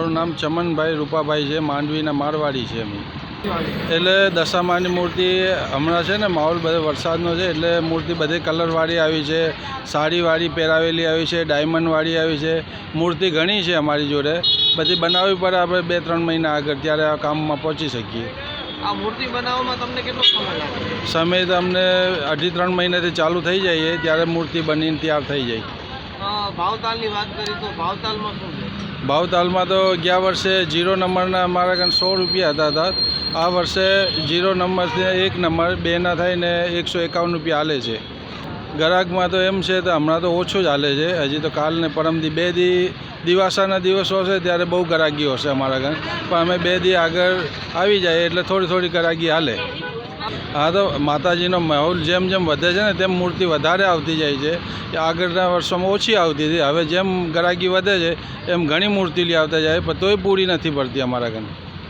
મારું નામ ચમનભાઈ રૂપાભાઈ છે માંડવીના મારવાડી છે અમે. એટલે દશામાની મૂર્તિ હમણાં છે ને માહોલ બધો વરસાદનો છે એટલે મૂર્તિ બધે કલરવાળી આવી છે સાડીવાળી પહેરાવેલી આવી છે ડાયમંડવાળી આવી છે. મૂર્તિ ઘણી છે અમારી જોડે. બધી બનાવવી પડે આપણે બે ત્રણ મહિના આગળ ત્યારે આ કામમાં પહોંચી શકીએ. આ મૂર્તિ બનાવવામાં તમને કેટલો સમય લાગે? સમય તો અમને અઢી ત્રણ મહિનાથી ચાલુ થઈ જાય ત્યારે મૂર્તિ બનીને તૈયાર થઈ જાય. ભાવતાલની વાત કરી તો ભાવતાલમાં ભાવતાલમાં તો ગયા વર્ષે જીરો નંબરના અમારા કાન સો રૂપિયા હતા હતા આ વર્ષે જીરો નંબરથી એક નંબર બેના થઈને એકસો એકાવન રૂપિયા હાલે છે. ગ્રાહકમાં તો એમ છે તો હમણાં તો ઓછું જ હાલે છે. હજી તો કાલ ને પરમથી બે દી, દિવાસાના દિવસો હશે ત્યારે બહુ ગરાગી હશે અમારા ઘર. પણ અમે બે દી આગળ આવી જાય એટલે થોડી થોડી ગરાગી હાલે. હા, તો માતાજીનો માહોલ જેમ જેમ વધે છે ને તેમ મૂર્તિ વધારે આવતી જાય છે. આગળના વર્ષોમાં ઓછી આવતી હતી. હવે જેમ ગરાગી વધે છે, એમ ઘણી મૂર્તિ લઈ આવતા જાય પણ તોય પૂરી નથી પડતી અમારા કાન